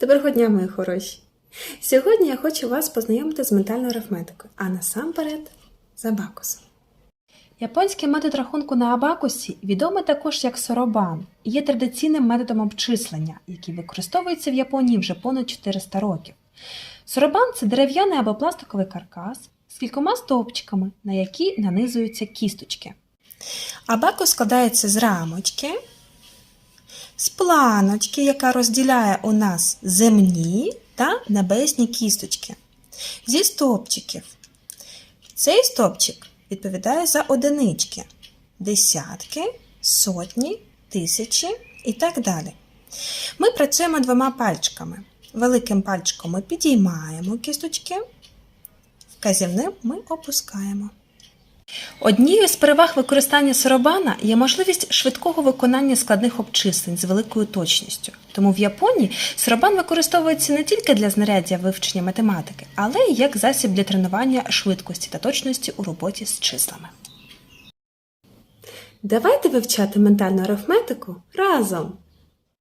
Доброго дня, мої хороші! Сьогодні я хочу вас познайомити з ментальною арифметикою, а насамперед з абакусом. Японський метод рахунку на абакусі відомий також як соробан і є традиційним методом обчислення, який використовується в Японії вже понад 400 років. Соробан це дерев'яний або пластиковий каркас з кількома стовпчиками, на які нанизуються кісточки. Абакус складається з рамочки, з планочки, яка розділяє у нас земні та небесні кісточки, зі стовпчиків. Цей стовпчик відповідає за одинички, десятки, сотні, тисячі і так далі. Ми працюємо двома пальчиками. Великим пальчиком ми підіймаємо кісточки, вказівним ми опускаємо. Однією з переваг використання соробана є можливість швидкого виконання складних обчислень з великою точністю. Тому в Японії соробан використовується не тільки для знаряддя вивчення математики, але й як засіб для тренування швидкості та точності у роботі з числами. Давайте вивчати ментальну арифметику разом.